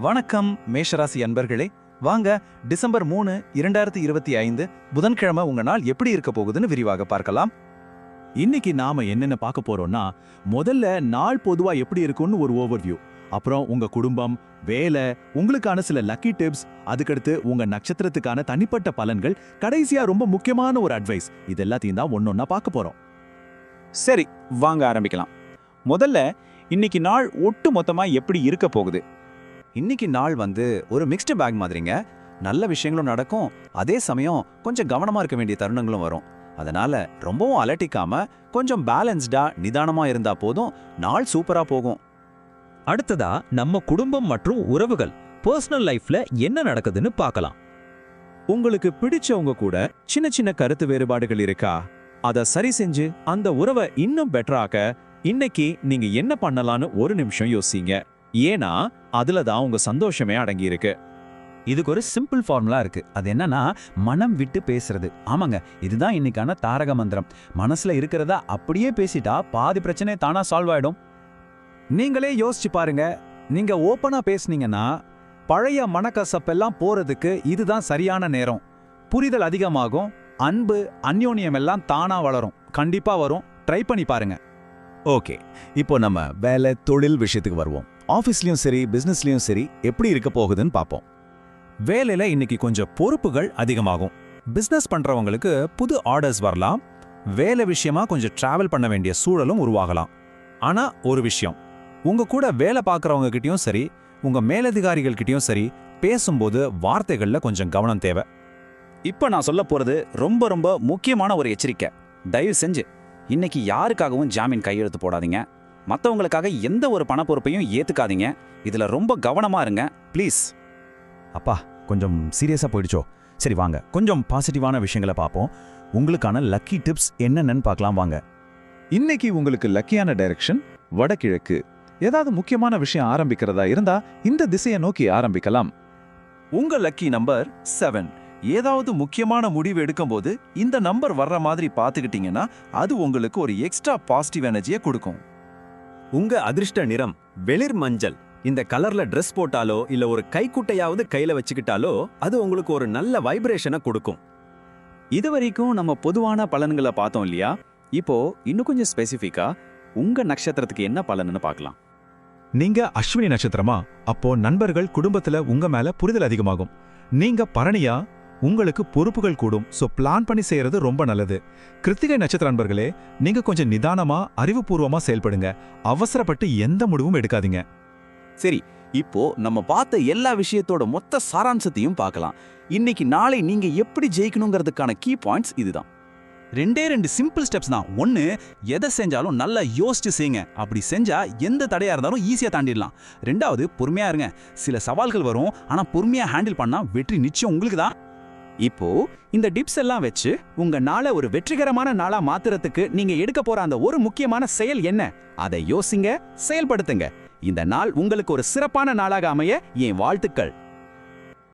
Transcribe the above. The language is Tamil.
வணக்கம் மேஷராசி அன்பர்களே. வாங்க டிசம்பர் மூணு இரண்டாயிரத்தி இருபத்தி ஐந்து புதன்கிழமை உங்க நாள் எப்படி இருக்க போகுதுன்னு விரிவாக பார்க்கலாம். இன்னைக்கு நாம என்னென்ன பார்க்க போறோம்னா முதல்ல நாள் பொதுவா எப்படி இருக்கும்னு ஒரு ஓவர்வியூ அப்புறம் உங்க குடும்பம் வேலை உங்களுக்கான சில லக்கி டிப்ஸ் அதுக்கடுத்து உங்க நட்சத்திரத்துக்கான தனிப்பட்ட பலன்கள் கடைசியா ரொம்ப முக்கியமான ஒரு அட்வைஸ் இது எல்லாத்தையும் தான் ஒன்னொன்னா பார்க்க போறோம். சரி வாங்க ஆரம்பிக்கலாம். முதல்ல இன்னைக்கு நாள் ஒட்டு மொத்தமா எப்படி இருக்க போகுது? இன்னைக்கு நாள் வந்து ஒரு மிக்ஸ்டு பேக் மாதிரிங்க. நல்ல விஷயங்களும் நடக்கும் அதே சமயம் கொஞ்சம் கவனமா இருக்க வேண்டிய தருணங்களும் வரும். அதனால ரொம்பவும் அலட்டிக்காம கொஞ்சம் பேலன்ஸ்டா நிதானமா இருந்தா போதும் நாள் சூப்பரா போகும். அடுத்ததா நம்ம குடும்பம் மற்றும் உறவுகள் பர்சனல் லைஃப்ல என்ன நடக்குதுன்னு பார்க்கலாம். உங்களுக்கு பிடிச்சவங்க கூட சின்ன சின்ன கருத்து வேறுபாடுகள் இருக்கா? அத சரி செஞ்சு அந்த உறவை இன்னும் பெட்டராக்க இன்னைக்கு நீங்க என்ன பண்ணலாம்னு ஒரு நிமிஷம் யோசிங்க. ஏன்னா அதுல தான் உங்க சந்தோஷமே அடங்கி இருக்கு இதுக்கு ஒரு சிம்பிள் ஃபார்முலா இருக்கு. அது என்னன்னா மனம் விட்டு பேசுறது. ஆமாங்க இதுதான் இன்னைக்கான தாரக மந்திரம். மனசுல இருக்கிறத அப்படியே பேசிட்டா பாதி பிரச்சனை தானா சால்வ் ஆயிடும். நீங்களே யோசிச்சு பாருங்க. நீங்க ஓப்பனா பேசுனீங்கன்னா பழைய மனக்கசப்பெல்லாம் போறதுக்கு இதுதான் சரியான நேரம். புரிதல் அதிகமாகும் அன்பு அந்யோன்யம் எல்லாம் தானா வளரும். கண்டிப்பா வரும். ட்ரை பண்ணி பாருங்க. ஓகே இப்போ நம்ம வேலை தொழில் விஷயத்துக்கு வருவோம். ஆஃபீஸ்லேயும் சரி பிஸ்னஸ்லையும் சரி எப்படி இருக்க போகுதுன்னு பார்ப்போம். வேலையில் இன்னைக்கு கொஞ்சம் பொறுப்புகள் அதிகமாகும். பிஸ்னஸ் பண்ணுறவங்களுக்கு புது ஆர்டர்ஸ் வரலாம். வேலை விஷயமா கொஞ்சம் ட்ராவல் பண்ண வேண்டிய சூழலும் உருவாகலாம். ஆனால் ஒரு விஷயம். உங்கள் கூட வேலை பார்க்குறவங்ககிட்டயும் சரி உங்கள் மேலதிகாரிகள்கிட்டயும் சரி பேசும்போது வார்த்தைகளில் கொஞ்சம் கவனம் தேவை. இப்போ நான் சொல்ல போகிறது ரொம்ப ரொம்ப முக்கியமான ஒரு எச்சரிக்கை. தயவு செஞ்சு இன்னைக்கு யாருக்காகவும் ஜாமீன் கையெழுத்து போடாதீங்க. மற்றவங்களுக்காக எந்த ஒரு பண பொறுப்பையும் ஏற்றுக்காதீங்க இதில் ரொம்ப கவனமாக இருங்க. ப்ளீஸ் அப்பா கொஞ்சம் சீரியஸாக போயிடுச்சோ? சரி வாங்க. கொஞ்சம் பாசிட்டிவான விஷயங்களை பார்ப்போம். உங்களுக்கான லக்கி டிப்ஸ் என்னென்னு பார்க்கலாம் வாங்க. இன்னைக்கு உங்களுக்கு லக்கியான டைரக்ஷன் வடகிழக்கு. ஏதாவது முக்கியமான விஷயம் ஆரம்பிக்கிறதா இருந்தா இந்த திசையை நோக்கி ஆரம்பிக்கலாம். உங்க லக்கி நம்பர் செவன் ஏதாவது முக்கியமான முடிவு எடுக்கும்போது இந்த நம்பர் வர்ற மாதிரி பார்த்துக்கிட்டீங்கன்னா அது உங்களுக்கு ஒரு எக்ஸ்ட்ரா பாசிட்டிவ் எனர்ஜியை கொடுக்கும். உங்க அதிர்ஷ்ட நிறம் வெளிர் மஞ்சள். இந்த கலர்ல ட்ரெஸ் போட்டாலோ இல்ல ஒரு கைக்குட்டையாவது கையில வச்சுக்கிட்டாலோ அது உங்களுக்கு ஒரு நல்ல வைப்ரேஷனை கொடுக்கும். இதுவரைக்கும் நம்ம பொதுவான பலன்களை பார்த்தோம் இல்லையா? இப்போ இன்னும் கொஞ்சம் ஸ்பெசிஃபிக்கா உங்க நட்சத்திரத்துக்கு என்ன பலன்னு பார்க்கலாம். நீங்க அஸ்வினி நட்சத்திரமா? அப்போ நண்பர்கள் குடும்பத்துல உங்க மேல புரிதல் அதிகமாகும். நீங்க பரணியா? உங்களுக்கு பொறுப்புகள் கூடும். சோ பிளான் பண்ணி செய்யறது ரொம்ப நல்லது. கிருத்திகை நட்சத்திர நண்பர்களே நீங்க கொஞ்சம் நிதானமா அறிவுபூர்வமா செயல்படுங்க. அவசரப்பட்டு எந்த முடிவும் எடுக்காதீங்க. சரி இப்போ நம்ம பார்த்த எல்லா விஷயத்தோட மொத்த சாராம்சத்தையும் பார்க்கலாம். இன்னைக்கு நாளை நீங்க எப்படி ஜெயிக்கணுங்கிறதுக்கான கீ பாயிண்ட்ஸ் இதுதான். ரெண்டே ரெண்டு சிம்பிள் ஸ்டெப்ஸ் தான். ஒன்னு எதை செஞ்சாலும் நல்லா யோசிச்சு செய்யுங்க. அப்படி செஞ்சா எந்த தடையா இருந்தாலும் ஈஸியா தாண்டிடலாம். ரெண்டாவது பொறுமையா இருங்க. சில சவால்கள் வரும். ஆனா பொறுமையா ஹேண்டில் பண்ணா வெற்றி நிச்சயம் உங்களுக்கு தான். இப்போ இந்த டிப்ஸ் எல்லாம் வச்சு உங்க நாளை ஒரு வெற்றிகரமான நாளா மாத்துறதுக்கு நீங்க எடுக்க போற அந்த ஒரு முக்கியமான செயல் என்ன? அதை யோசிங்க செயல்படுத்துங்க. இந்த நாள் உங்களுக்கு ஒரு சிறப்பான நாளாக அமைய என் வாழ்த்துக்கள்.